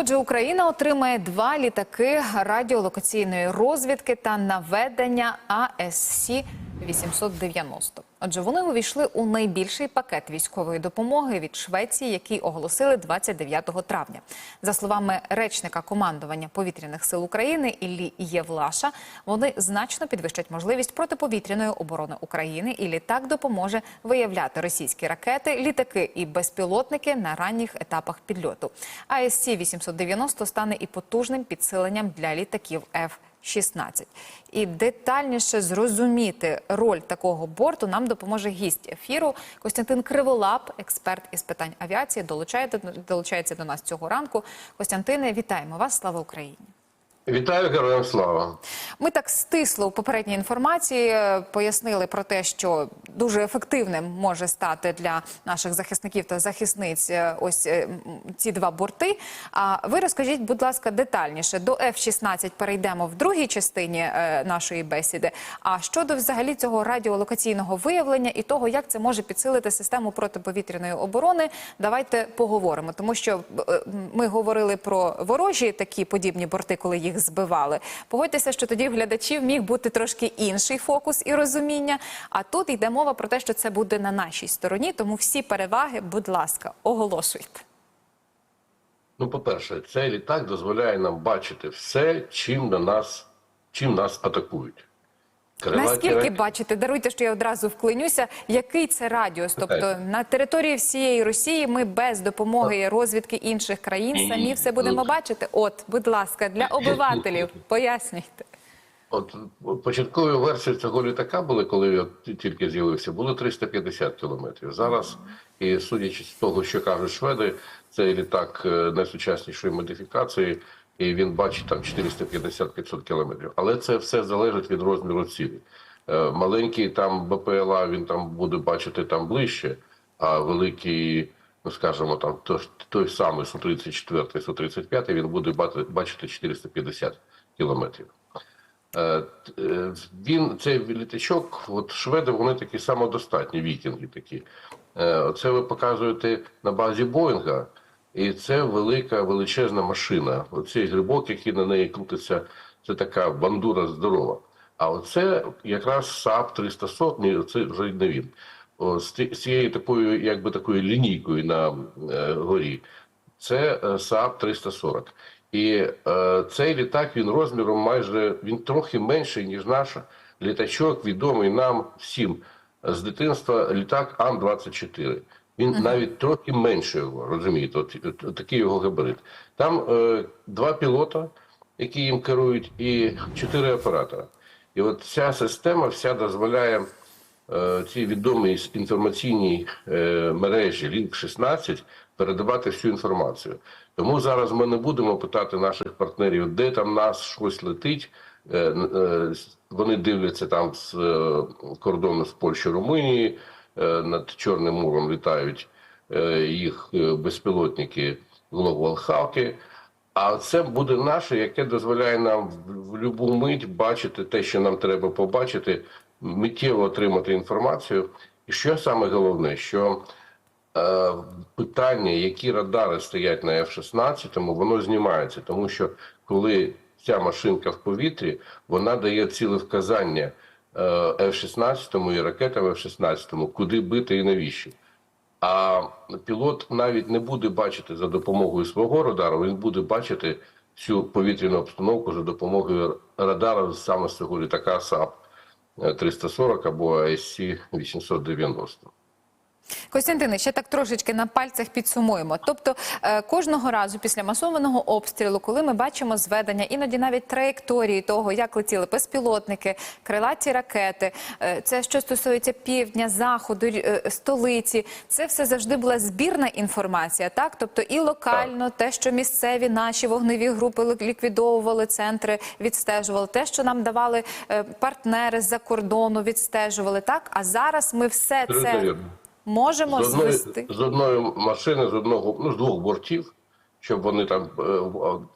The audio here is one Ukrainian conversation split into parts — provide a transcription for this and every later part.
Отже, Україна отримає два літаки радіолокаційної розвідки та наведення АСС 890. Отже, вони увійшли у найбільший пакет військової допомоги від Швеції, який оголосили 29 травня. За словами речника командування повітряних сил України Іллі Євлаша, вони значно підвищать можливість протиповітряної оборони України, і літак допоможе виявляти російські ракети, літаки і безпілотники на ранніх етапах підльоту. АСЦ 890 стане і потужним підсиленням для літаків F. 16. І детальніше зрозуміти роль такого борту нам допоможе гість ефіру Костянтин Криволап, експерт із питань авіації. Долучається, долучається до нас цього ранку. Костянтине, вітаємо вас! Слава Україні! Вітаю героям слава. Ми так стисло у попередній інформації е, пояснили про те, що дуже ефективним може стати для наших захисників та захисниць е, ось е, ці два борти. А ви розкажіть, будь ласка, детальніше до F-16 перейдемо в другій частині нашої бесіди. А щодо взагалі цього радіолокаційного виявлення і того, як це може підсилити систему протиповітряної оборони, давайте поговоримо, тому що ми говорили про ворожі такі подібні борти, коли їх збивали. Погодьтеся, що тоді в глядачів міг бути трошки інший фокус і розуміння. А тут йде мова про те, що це буде на нашій стороні. Тому всі переваги, будь ласка, оголошуйте. Ну, по-перше, цей літак дозволяє нам бачити все, чим на нас, чим нас атакують. Крилаті Наскільки ракети- бачите, даруйте, що я одразу вклинюся. Який це радіус? Тобто на території всієї Росії ми без допомоги розвідки інших країн Ні, самі все будемо ну, бачити. От, будь ласка, для обивателів пояснюйте. От початкові версії цього літака були, коли він тільки з'явився, було 350 кілометрів. Зараз, і судячи з того, що кажуть шведи, цей літак е, найсучаснішої модифікації, і він бачить там 450-500 кілометрів. Але це все залежить від розміру цілі. Е, Маленький там БПЛА він там буде бачити там ближче, а великий, ну скажімо, там той, той самий Су-34, Су-35, він буде бачити 450 кілометрів. Е, е, Він цей літачок, от шведи, вони такі самодостатні вікінги такі. Е, Оце ви показуєте на базі Боїнга, і це велика величезна машина. Оцей грибок, який на неї крутиться, це така бандура здорова. А оце якраз САП 340, ні, це вже не він. О, з цією такою, якби такою лінійкою на е, горі. Це е, САП 340. І е, цей літак він розміром майже він трохи менший, ніж наш літачок, відомий нам всім з дитинства літак Ан-24. Він навіть трохи менше його, розумієте, от, от, от такий його габарит. Там е, два пілота, які їм керують, і чотири оператора. І от ця система вся дозволяє е, цій відомій інформаційній е, мережі Link 16 передавати всю інформацію. Тому зараз ми не будемо питати наших партнерів, де там нас щось летить. Е, е, Вони дивляться там з е, кордону з Польщі Румунії, е, над Чорним морем літають е, їх е, безпілотники Global Hawk. А це буде наше, яке дозволяє нам в, будь-яку мить бачити те, що нам треба побачити, миттєво отримати інформацію. І що саме головне, що е, питання, які радари стоять на F-16, воно знімається, тому що коли ця машинка в повітрі, вона дає ціле вказання е, F-16 і ракетами F-16, куди бити і навіщо. А пілот навіть не буде бачити за допомогою свого радару, він буде бачити всю повітряну обстановку за допомогою радару саме з цього літака САП 340 або АСС 890. Костянтине, ще так трошечки на пальцях підсумуємо. Тобто е, кожного разу після масованого обстрілу, коли ми бачимо зведення, іноді навіть траєкторії того, як летіли безпілотники, крилаті ракети, е, це що стосується півдня, заходу, е, столиці, це все завжди була збірна інформація, так? Тобто і локально, те, що місцеві наші вогневі групи ліквідовували центри, відстежували, те, що нам давали партнери з-за кордону, відстежували, так? А зараз ми все це. Можемо З одної, звести. з одної машини, з одного, ну, з двох бортів, щоб вони там. е,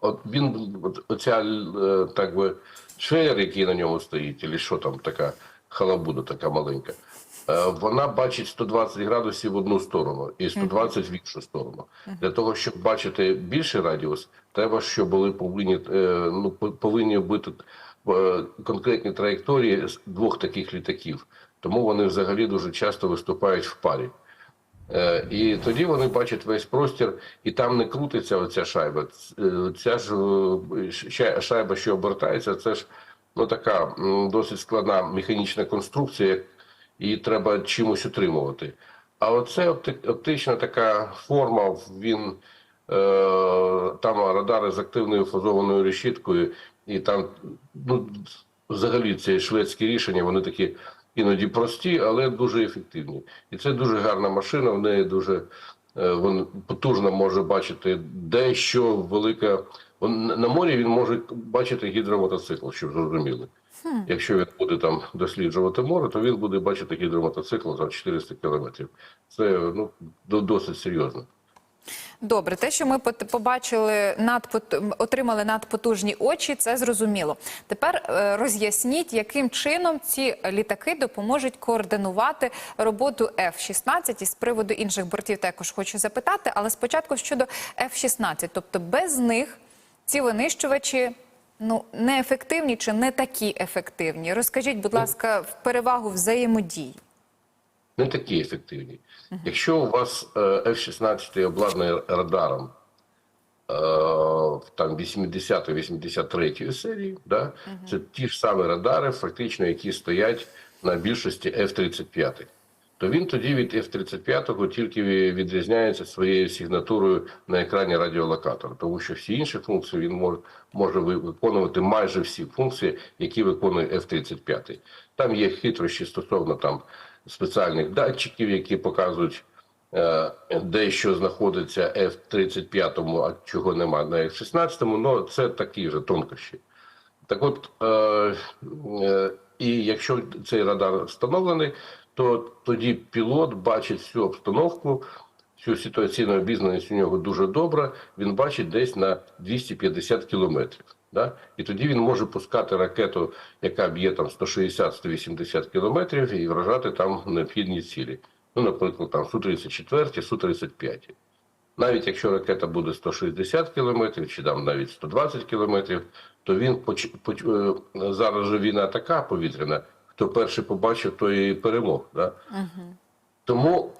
от- він, оця, е, так би, шеєр, який на ньому стоїть, чи що там така халабуда така маленька. е, вона бачить 120 градусів в одну сторону і 120 в іншу сторону. Для того, щоб бачити більший радіус, треба, щоб були повинні, ну, по- повинні бути конкретні траєкторії з двох таких літаків. Тому вони взагалі дуже часто виступають в парі. Е, І тоді вони бачать весь простір, і там не крутиться оця шайба. Е, Ця ж е, шайба, що обертається, це ж ну така досить складна механічна конструкція, її треба чимось утримувати. А оце оптична така форма, він там радари з активною фазованою решіткою, і там ну, взагалі це шведські рішення, вони такі іноді прості, але дуже ефективні. І це дуже гарна машина. В неї дуже е, він потужно може бачити дещо велике. Он- На морі він може бачити гідромотоцикл, щоб зрозуміли. Якщо він буде там досліджувати море, то він буде бачити гідромотоцикл за 400 кілометрів. Це ну досить серйозно. Добре, те, що ми побачили надпот... отримали надпотужні очі, це зрозуміло. Тепер е, роз'ясніть, яким чином ці літаки допоможуть координувати роботу F-16. І з приводу інших бортів також хочу запитати, але спочатку щодо F-16. Тобто без них ці винищувачі ну неефективні чи не такі ефективні. Розкажіть, будь ласка, в перевагу взаємодії. Не такі ефективні. Якщо у вас е, F-16 обладнаний радаром е, там 80-83 серії, да? це ті ж самі радари, фактично, які стоять на більшості F-35. То він тоді від F-35 тільки відрізняється своєю сигнатурою на екрані радіолокатора, тому що всі інші функції він може, може виконувати майже всі функції, які виконує F-35. Там є хитрощі стосовно там спеціальних датчиків, які показують, е, де що знаходиться F-35, а чого немає на F-16, але це такі вже тонкощі. Так от, е, е, і якщо цей радар встановлений, то тоді пілот бачить всю обстановку, всю ситуаційну обізнаність у нього дуже добра. Він бачить десь на 250 кілометрів. Да? І тоді він може пускати ракету, яка б'є там 160-180 кілометрів, і вражати там необхідні цілі. Ну, наприклад, там Су-34, Су-35. Навіть якщо ракета буде 160 кілометрів чи там навіть 120 кілометрів, то він поч... поч... е, зараз же війна така повітряна. Хто перший побачив, той і перемог. Да? Тому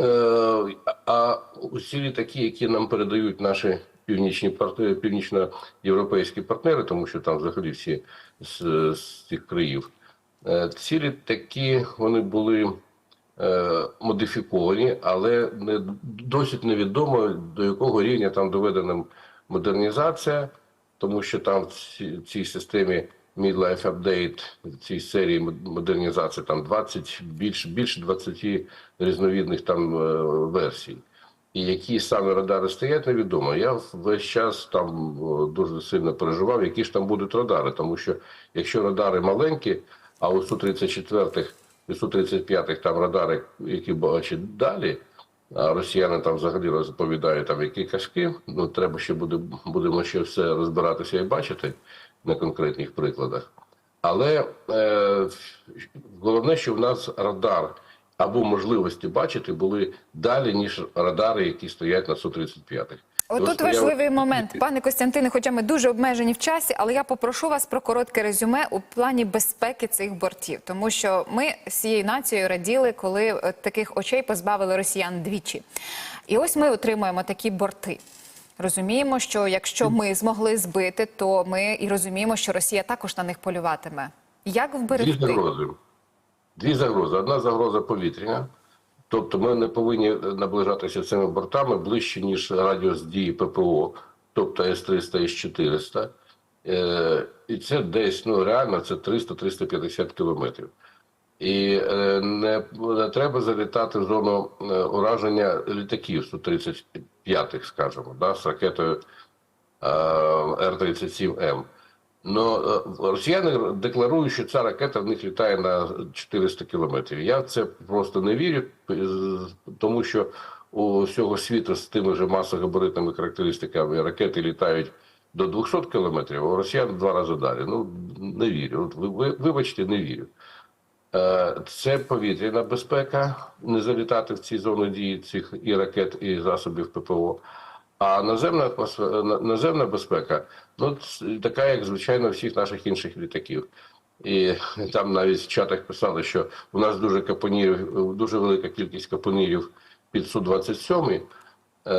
е, а усі літаки, які нам передають наші північні партнери, північноєвропейські партнери, тому що там взагалі всі з, з цих країв, е, ці літаки вони були е, модифіковані, але не досить невідомо до якого рівня там доведена модернізація, тому що там в ці- цій системі Midlife Update, цій серії мод- модернізації там 20, більше, більше 20 різновидних там е, версій. І які саме радари стоять, невідомо. Я весь час там дуже сильно переживав, які ж там будуть радари, тому що якщо радари маленькі, а у Су-34 і Су-35 там радари, які бачать далі, а росіяни там взагалі розповідають там які кашки. Ну треба ще буде будемо ще все розбиратися і бачити на конкретних прикладах. Але е, головне, що в нас радар або можливості бачити були далі ніж радари, які стоять на Су-35. Отут важливий момент, пане Костянтине. Хоча ми дуже обмежені в часі, але я попрошу вас про коротке резюме у плані безпеки цих бортів, тому що ми з цією нацією раділи, коли е, таких очей позбавили росіян двічі. І ось ми отримуємо такі борти. Розуміємо, що якщо ми змогли збити, то ми і розуміємо, що Росія також на них полюватиме. Як вберегти? Дві загрози. Одна загроза повітряна. Тобто ми не повинні наближатися цими бортами ближче, ніж радіус дії ППО, тобто С-300 і С-400. Е, і це десь, ну реально, це 300-350 кілометрів. І е, не, не треба залітати в зону е, ураження літаків Су-35, скажімо, да, з ракетою е, Р-37М. Но е, росіяни декларують, що ця ракета в них літає на 400 кілометрів. Я в це просто не вірю, е, тому що у всього світу з тими ж масогабаритними характеристиками ракети літають до 200 кілометрів, а росіян два рази далі. Ну не вірю. Вибачте, не вірю. Е, Це повітряна безпека, не залітати в ці зони дії цих і ракет, і засобів ППО. А наземна, атмосфера- наземна безпека, ну така, як звичайно, всіх наших інших літаків. І там навіть в чатах писали, що у нас дуже капонірів, дуже велика кількість капонірів під Су-27. Е,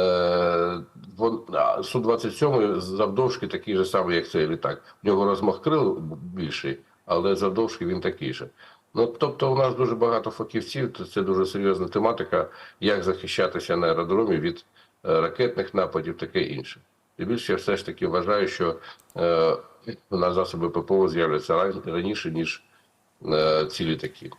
а, Су-27 завдовжки такий же самий, як цей літак. В нього розмах крил більший, але завдовжки він такий же. Ну, тобто, у нас дуже багато фахівців, це дуже серйозна тематика, як захищатися на аеродромі від е, ракетних нападів, таке інше. І більше я все ж таки вважаю, що е, у нас засоби ППО з'являться раніше, ніж е, ці літаки.